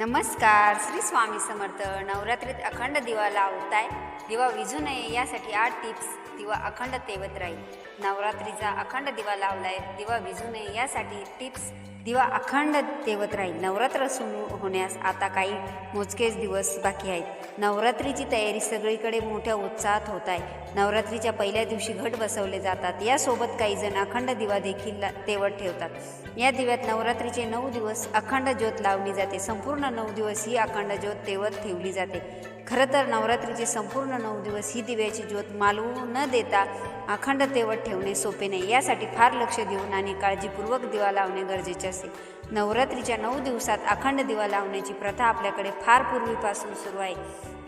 नमस्कार श्री स्वामी समर्थ. नवरात्रीत अखंड दिवा लावताय. दिवा विझू नये यासाठी आठ टिप्स दिवा अखंड तेवत राहील. नवरात्रीचा अखंड दिवा लावलाय. दिवा विझू नये यासाठी टिप्स दिवा अखंड तेवत राहील. नवरात्र सुरू होण्यास आता काही मोजकेच दिवस बाकी आहेत. नवरात्रीची तयारी सगळीकडे मोठ्या उत्साहात होत आहे नवरात्रीच्या पहिल्या दिवशी घट बसवले जातात. यासोबत काही जण अखंड दिवा देखील तेवत ठेवतात. या दिव्यात नवरात्रीचे नऊ दिवस अखंड ज्योत लावली जाते. संपूर्ण नऊ दिवस ही अखंड ज्योत तेवत ठेवली जाते. खरं तर नवरात्रीचे संपूर्ण नऊ दिवस ही दिव्याची ज्योत मालवू न देता अखंड तेवत ठेवणे सोपे नाही. यासाठी फार लक्ष देऊन आणि काळजीपूर्वक दिवा लावणे गरजेचे असते. नवरात्रीच्या नऊ दिवसात अखंड दिवा लावण्याची प्रथा आपल्याकडे फार पूर्वीपासून सुरू आहे.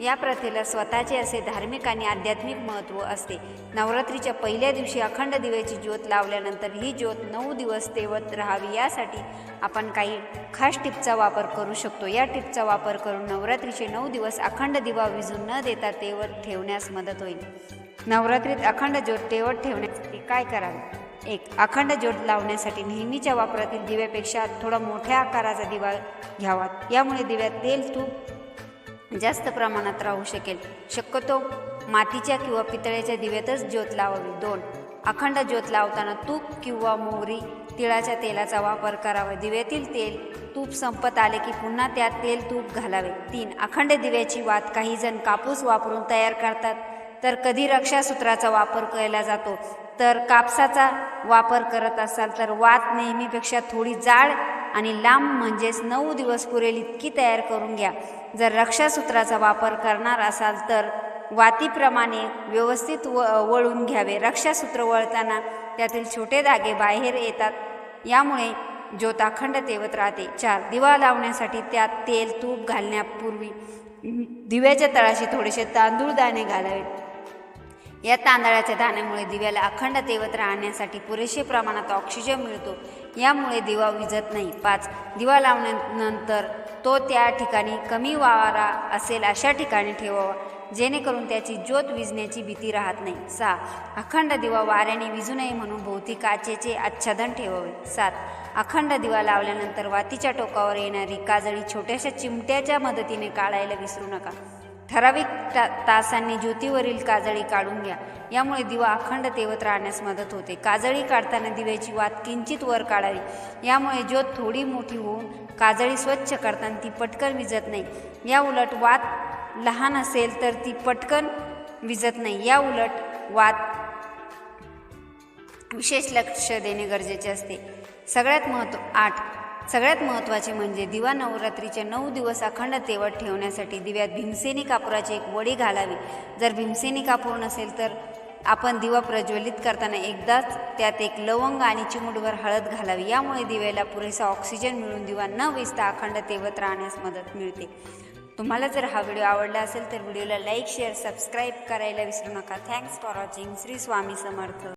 या प्रथेला स्वतःचे असे धार्मिक आणि आध्यात्मिक महत्त्व असते. नवरात्रीच्या पहिल्या दिवशी अखंड दिव्याची ज्योत लावल्यानंतर ही ज्योत नऊ दिवस तेवत राहावी यासाठी आपण काही खास टिपचा वापर करू शकतो. या टिपचा वापर करून नवरात्रीचे नऊ दिवस अखंड दिवा विजून न देता तेवत ठेवण्यास मदत होईल. नवरात्रीत अखंड ज्योत तेवत ठेवण्यासाठी काय करावे? एक अखंड ज्योत लावण्यासाठी नेहमीच्या वापरातील दिव्यापेक्षा थोडा मोठ्या आकाराचा दिवा घ्यावा. यामुळे दिव्यात तेल तूप जास्त प्रमाणात राहू शकेल. शक्यतो मातीच्या किंवा पितळ्याच्या दिव्यातच ज्योत लावावी. दोन अखंड ज्योत लावताना तूप किंवा मोहरी तिळाच्या तेलाचा वापर करावा. दिव्यातील तेल तूप संपत आले की पुन्हा त्यात तेल तूप घालावे. तीन अखंड दिव्याची वात काही जण कापूस वापरून तयार करतात. तर कधी रक्षासूत्राचा वापर केला जातो? तर कापसाचा वापर करत असाल तर वात नेहमीपेक्षा थोडी जाड आणि लांब म्हणजेच नऊ दिवस पुरेल इतकी तयार करून घ्या. जर रक्षासूत्राचा वापर करणार असाल तर वातीप्रमाणे व्यवस्थित व वळून घ्यावे. रक्षासूत्र वळताना त्यातील छोटे धागे बाहेर येतात. यामुळे ज्योत अखंड तेवत राहते. चार दिवा लावण्यासाठी त्यात तेल तूप घालण्यापूर्वी दिव्याच्या तळाशी थोडेसे तांदूळ दाणे घालावेत या तांदळाच्या दाण्यामुळे दिव्याला अखंड तेवत राहण्यासाठी पुरेसे प्रमाणात ऑक्सिजन मिळतो. यामुळे दिवा विझत नाही. पाच दिवा लावल्यानंतर तो त्या ठिकाणी कमी वारा असेल अशा ठिकाणी ठेवावा. जेणेकरून त्याची ज्योत विजण्याची भीती राहत नाही. सहा अखंड दिवा वाऱ्याने विजू नये म्हणून भोवती काचेचे आच्छादन ठेवावे. सात अखंड दिवा लावल्यानंतर वातीच्या टोकावर येणारी काजळी छोट्याशा चिमट्याच्या मदतीने काढायला विसरू नका. ठराविक ता तासांनी ज्योतीवरील काजळी काढून घ्या. यामुळे दिवा अखंड तेवत राहण्यास मदत होते. काजळी काढताना दिव्याची वात किंचित वर काढावी. यामुळे ज्योत थोडी मोठी होऊन काजळी स्वच्छ करताना ती पटकन विजत नाही. या उलट वात लहान असेल तर ती पटकन विजत नाही. या उलट वात विशेष लक्ष देणे गरजेचे असते. सगळ्यात महत्त्व आठ. सगळ्यात महत्त्वाचे म्हणजे दिवा नवरात्रीचे नऊ दिवस अखंड तेवत ठेवण्यासाठी दिव्यात भीमसेनी कापुराची एक वडी घालावी. जर भीमसेनी कापूर नसेल तर आपण दिवा प्रज्वलित करताना एकदाच त्यात एक लवंग आणि चिमुटभर हळद घालावी. यामुळे दिव्याला पुरेसा ऑक्सिजन मिळून दिवा न विजता अखंड तेवत राहण्यास मदत मिळते. तुम्हाला जर हा व्हिडिओ आवडला असेल तर व्हिडिओला लाईक शेअर सबस्क्राईब करायला विसरू नका. Thanks for watching Shri Swami Samarth.